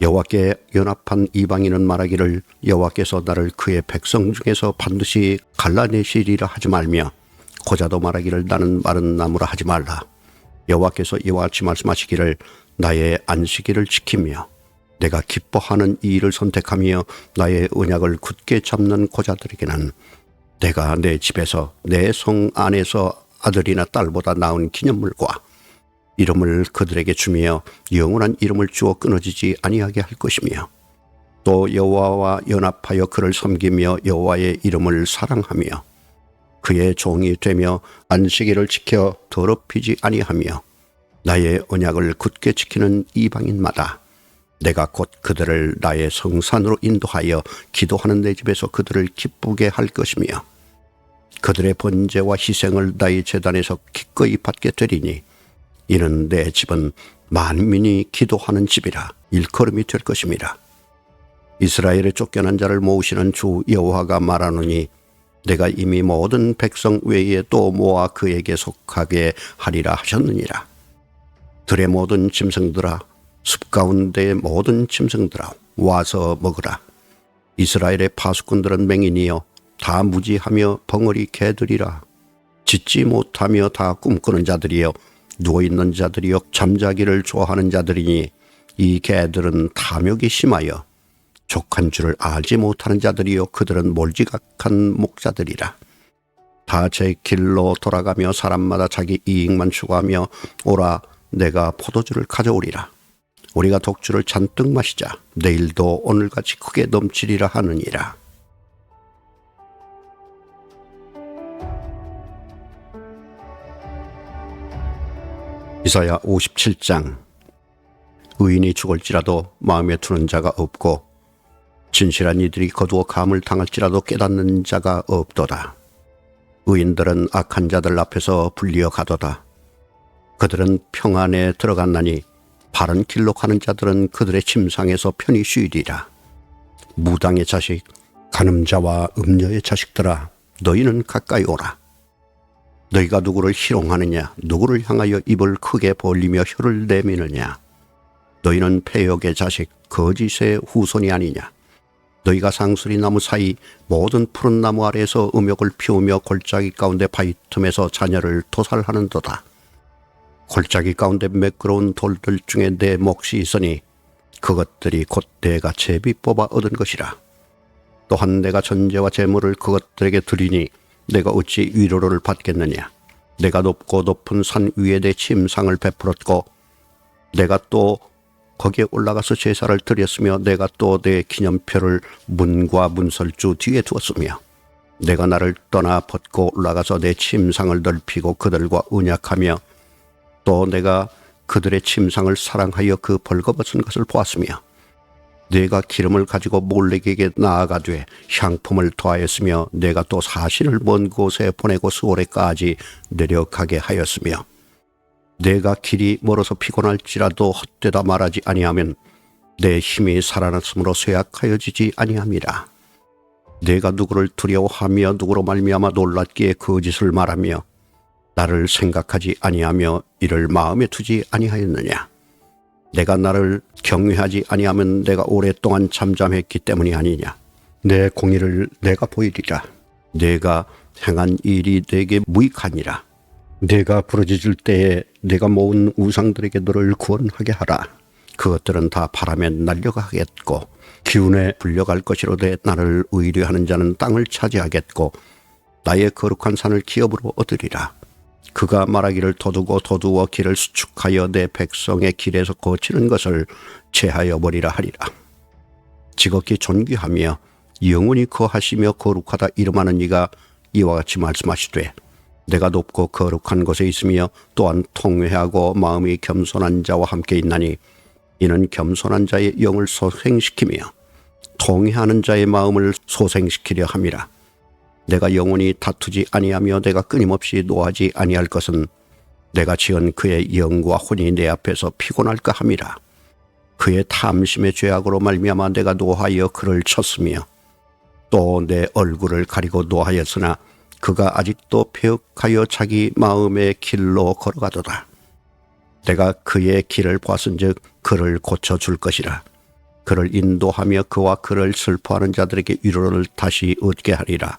여호와께 연합한 이방인은 말하기를 여호와께서 나를 그의 백성 중에서 반드시 갈라내시리라 하지 말며 고자도 말하기를 나는 마른 나무라 하지 말라. 여호와께서 이와 같이 말씀하시기를 나의 안식일을 지키며 내가 기뻐하는 이 일을 선택하며 나의 언약을 굳게 잡는 고자들에게는 내가 내 집에서 내 성 안에서 아들이나 딸보다 나은 기념물과 이름을 그들에게 주며 영원한 이름을 주어 끊어지지 아니하게 할 것이며 또 여호와와 연합하여 그를 섬기며 여호와의 이름을 사랑하며 그의 종이 되며 안식일을 지켜 더럽히지 아니하며 나의 언약을 굳게 지키는 이방인마다 내가 곧 그들을 나의 성산으로 인도하여 기도하는 내 집에서 그들을 기쁘게 할 것이며 그들의 번제와 희생을 나의 재단에서 기꺼이 받게 되리니 이는 내 집은 만민이 기도하는 집이라 일컬음이 될 것입니다. 이스라엘의 쫓겨난 자를 모으시는 주 여호와가 말하노니 내가 이미 모든 백성 외에 또 모아 그에게 속하게 하리라 하셨느니라. 들의 모든 짐승들아 숲 가운데의 모든 짐승들아 와서 먹으라. 이스라엘의 파수꾼들은 맹인이여 다 무지하며 벙어리 개들이라. 짓지 못하며 다 꿈꾸는 자들이여 누워있는 자들이여 잠자기를 좋아하는 자들이니 이 개들은 탐욕이 심하여 족한 줄을 알지 못하는 자들이여 그들은 몰지각한 목자들이라. 다 제 길로 돌아가며 사람마다 자기 이익만 추구하며 오라 내가 포도주를 가져오리라. 우리가 독주를 잔뜩 마시자 내일도 오늘같이 크게 넘치리라 하느니라. 이사야 57장 의인이 죽을지라도 마음에 두는 자가 없고 진실한 이들이 거두어 감을 당할지라도 깨닫는 자가 없도다. 의인들은 악한 자들 앞에서 불리어 가도다. 그들은 평안에 들어갔나니 바른 길로 가는 자들은 그들의 침상에서 편히 쉬리라. 무당의 자식, 간음자와 음녀의 자식들아, 너희는 가까이 오라. 너희가 누구를 희롱하느냐? 누구를 향하여 입을 크게 벌리며 혀를 내미느냐? 너희는 폐역의 자식, 거짓의 후손이 아니냐? 너희가 상수리 나무 사이 모든 푸른 나무 아래에서 음욕을 피우며 골짜기 가운데 바위 틈에서 자녀를 도살하는도다. 골짜기 가운데 매끄러운 돌들 중에 내 몫이 있으니 그것들이 곧 내가 제비 뽑아 얻은 것이라. 또한 내가 전제와 재물을 그것들에게 드리니 내가 어찌 위로를 받겠느냐? 내가 높고 높은 산 위에 내 침상을 베풀었고 내가 또 거기에 올라가서 제사를 드렸으며 내가 또 내 기념표를 문과 문설주 뒤에 두었으며 내가 나를 떠나 벗고 올라가서 내 침상을 넓히고 그들과 언약하며 또 내가 그들의 침상을 사랑하여 그 벌거벗은 것을 보았으며 내가 기름을 가지고 몰렉에게 나아가되 향품을 더하였으며 내가 또 사신을 먼 곳에 보내고 수월에까지 내려가게 하였으며 내가 길이 멀어서 피곤할지라도 헛되다 말하지 아니하면 내 힘이 살아났으므로 쇠약하여지지 아니함이라. 내가 누구를 두려워하며 누구로 말미암아 놀랍기에 거짓을 말하며 나를 생각하지 아니하며 이를 마음에 두지 아니하였느냐 내가 나를 경외하지 아니하면 내가 오랫동안 잠잠했기 때문이 아니냐. 내 공의를 내가 보이리라. 내가 행한 일이 내게 무익하니라. 내가 부러지질 때에 내가 모은 우상들에게 너를 구원하게 하라. 그것들은 다 바람에 날려가겠고 기운에 불려갈 것이로되 나를 의뢰하는 자는 땅을 차지하겠고 나의 거룩한 산을 기업으로 얻으리라. 그가 말하기를 도두고 도두어 길을 수축하여 내 백성의 길에서 거치는 것을 제하여 버리라 하리라. 지극히 존귀하며 영원히 거하시며 거룩하다 이름하는 이가 이와 같이 말씀하시되 내가 높고 거룩한 곳에 있으며 또한 통회하고 마음이 겸손한 자와 함께 있나니 이는 겸손한 자의 영을 소생시키며 통회하는 자의 마음을 소생시키려 함이라. 내가 영원히 다투지 아니하며 내가 끊임없이 노하지 아니할 것은 내가 지은 그의 영과 혼이 내 앞에서 피곤할까 함이라. 그의 탐심의 죄악으로 말미암아 내가 노하여 그를 쳤으며 또 내 얼굴을 가리고 노하였으나 그가 아직도 폐역하여 자기 마음의 길로 걸어가도다. 내가 그의 길을 보았은즉 그를 고쳐 줄 것이라. 그를 인도하며 그와 그를 슬퍼하는 자들에게 위로를 다시 얻게 하리라.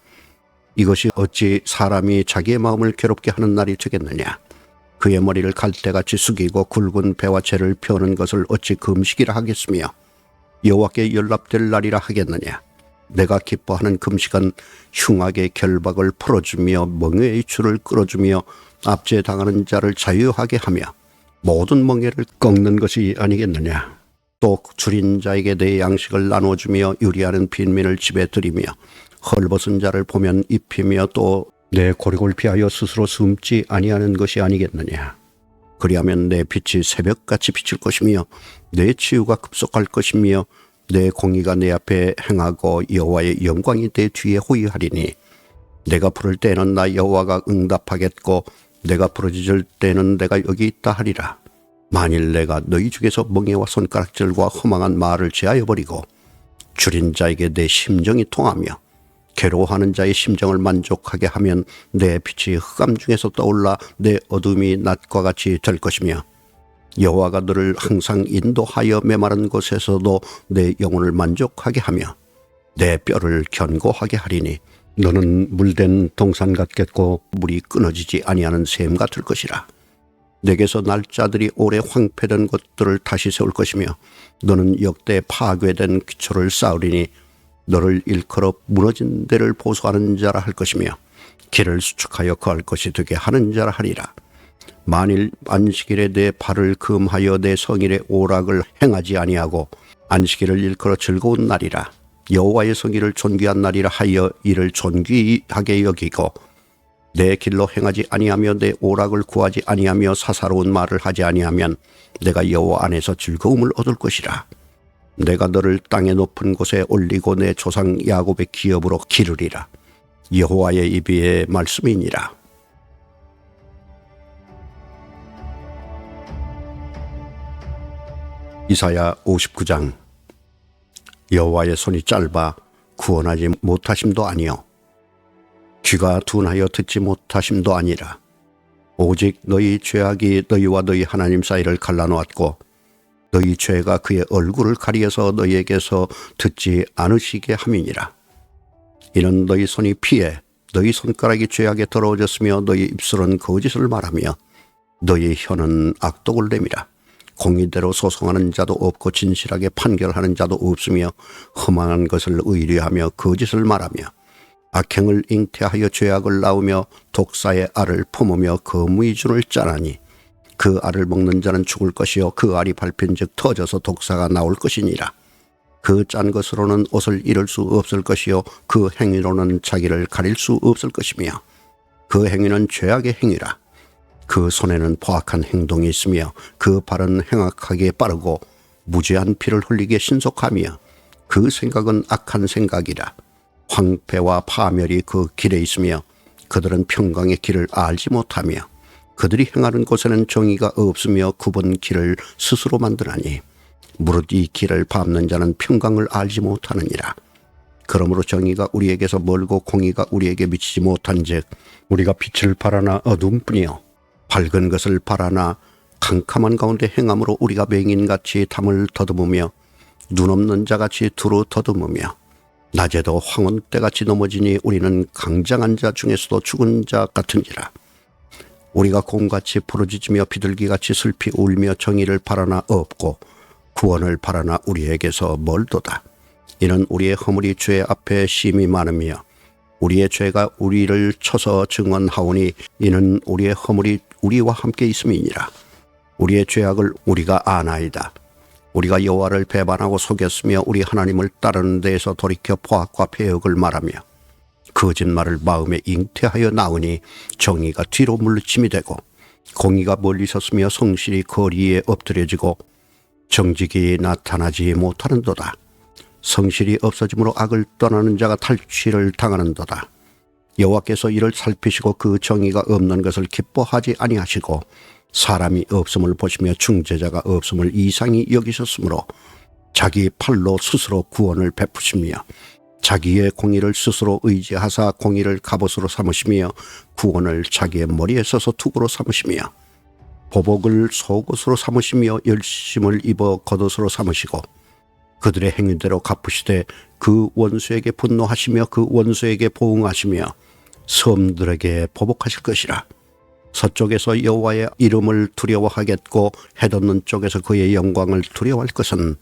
이것이 어찌 사람이 자기의 마음을 괴롭게 하는 날이 되겠느냐? 그의 머리를 갈대같이 숙이고 굵은 배와 채를 펴는 것을 어찌 금식이라 하겠으며 여호와께 연락될 날이라 하겠느냐? 내가 기뻐하는 금식은 흉악의 결박을 풀어주며 멍에의 줄을 끌어주며 압제 당하는 자를 자유하게 하며 모든 멍에를 꺾는 것이 아니겠느냐? 또 줄인 자에게 내 양식을 나눠주며 유리하는 빈민을 집에 들이며 헐벗은 자를 보면 입히며 또 내 고립을 피하여 스스로 숨지 아니하는 것이 아니겠느냐. 그리하면 내 빛이 새벽같이 비칠 것이며 내 치유가 급속할 것이며 내 공의가 내 앞에 행하고 여호와의 영광이 내 뒤에 호위하리니 내가 부를 때는 나 여호와가 응답하겠고 내가 부르짖을 때는 내가 여기 있다 하리라. 만일 내가 너희 중에서 멍에와 손가락질과 허망한 말을 제하여 버리고 줄인 자에게 내 심정이 통하며 괴로워하는 자의 심정을 만족하게 하면 내 빛이 흑암 중에서 떠올라 내 어둠이 낮과 같이 될 것이며 여호와가 너를 항상 인도하여 메마른 곳에서도 내 영혼을 만족하게 하며 내 뼈를 견고하게 하리니 너는 물된 동산 같겠고 물이 끊어지지 아니하는 샘 같을 것이라. 내게서 날짜들이 오래 황폐된 것들을 다시 세울 것이며 너는 역대 파괴된 기초를 쌓으리니 너를 일컬어 무너진 데를 보수하는 자라 할 것이며 길을 수축하여 거할 것이 되게 하는 자라 하리라. 만일 안식일에 내 발을 금하여 내 성일의 오락을 행하지 아니하고 안식일을 일컬어 즐거운 날이라 여호와의 성일을 존귀한 날이라 하여 이를 존귀하게 여기고 내 길로 행하지 아니하며 내 오락을 구하지 아니하며 사사로운 말을 하지 아니하면 내가 여호와 안에서 즐거움을 얻을 것이라. 내가 너를 땅의 높은 곳에 올리고 내 조상 야곱의 기업으로 기르리라. 여호와의 입의 말씀이니라. 이사야 59장 여호와의 손이 짧아 구원하지 못하심도 아니요 귀가 둔하여 듣지 못하심도 아니라 오직 너희 죄악이 너희와 너희 하나님 사이를 갈라놓았고 너희 죄가 그의 얼굴을 가리어서 너희에게서 듣지 않으시게 함이니라. 이는 너희 손이 피해 너희 손가락이 죄악에 더러워졌으며 너희 입술은 거짓을 말하며 너희 혀는 악독을 내미라. 공의대로 소송하는 자도 없고 진실하게 판결하는 자도 없으며 험한 것을 의뢰하며 거짓을 말하며 악행을 잉태하여 죄악을 낳으며 독사의 알을 품으며 거무이준을 짜나니 그 알을 먹는 자는 죽을 것이요 그 알이 밟힌즉 터져서 독사가 나올 것이니라. 그 짠 것으로는 옷을 잃을 수 없을 것이요 그 행위로는 자기를 가릴 수 없을 것이며 그 행위는 죄악의 행위라. 그 손에는 포악한 행동이 있으며 그 발은 행악하게 빠르고 무죄한 피를 흘리게 신속하며 그 생각은 악한 생각이라. 황폐와 파멸이 그 길에 있으며 그들은 평강의 길을 알지 못하며 그들이 행하는 곳에는 정의가 없으며 굽은 길을 스스로 만드나니 무릇 이 길을 밟는 자는 평강을 알지 못하느니라. 그러므로 정의가 우리에게서 멀고 공의가 우리에게 미치지 못한즉 우리가 빛을 바라나 어둠뿐이요 밝은 것을 바라나 캄캄한 가운데 행함으로 우리가 맹인같이 담을 더듬으며 눈 없는 자같이 두루 더듬으며 낮에도 황혼 때같이 넘어지니 우리는 강장한 자 중에서도 죽은 자 같은지라 우리가 곰같이 부르짖으며 비둘기같이 슬피 울며 정의를 바라나 없고 구원을 바라나 우리에게서 멀도다. 이는 우리의 허물이 죄 앞에 심이 많으며 우리의 죄가 우리를 쳐서 증언하오니 이는 우리의 허물이 우리와 함께 있음이니라. 우리의 죄악을 우리가 아나이다. 우리가 여호와를 배반하고 속였으며 우리 하나님을 따르는 데에서 돌이켜 포악과 폐역을 말하며 거짓말을 마음에 잉태하여 나오니 정의가 뒤로 물리침이 되고 공의가 멀리 섰으며 성실이 거리에 엎드려지고 정직이 나타나지 못하는도다. 성실이 없어짐으로 악을 떠나는 자가 탈취를 당하는도다. 여호와께서 이를 살피시고 그 정의가 없는 것을 기뻐하지 아니하시고 사람이 없음을 보시며 중재자가 없음을 이상히 여기셨으므로 자기 팔로 스스로 구원을 베푸시며 자기의 공의를 스스로 의지하사 공의를 갑옷으로 삼으시며 구원을 자기의 머리에 써서 투구로 삼으시며 보복을 속옷으로 삼으시며 열심을 입어 겉옷으로 삼으시고 그들의 행위대로 갚으시되 그 원수에게 분노하시며 그 원수에게 보응하시며 섬들에게 보복하실 것이라. 서쪽에서 여호와의 이름을 두려워하겠고 해돋는 쪽에서 그의 영광을 두려워할 것은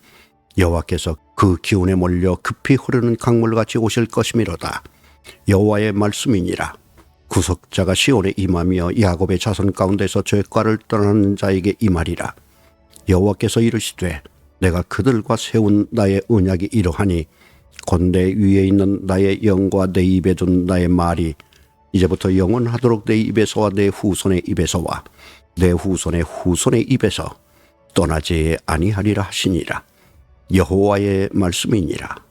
여호와께서 그 기운에 몰려 급히 흐르는 강물같이 오실 것이미로다. 여호와의 말씀이니라. 구속자가 시온에 임하며 야곱의 자손 가운데서 죄과를 떠나는 자에게 임하리라. 여호와께서 이르시되 내가 그들과 세운 나의 언약이 이러하니 곧내 위에 있는 나의 영과 내 입에 둔 나의 말이 이제부터 영원하도록 내 입에서와 내 후손의 입에서와 내 후손의 후손의 입에서 떠나지 아니하리라 하시니라. 여호와의 말씀이니라.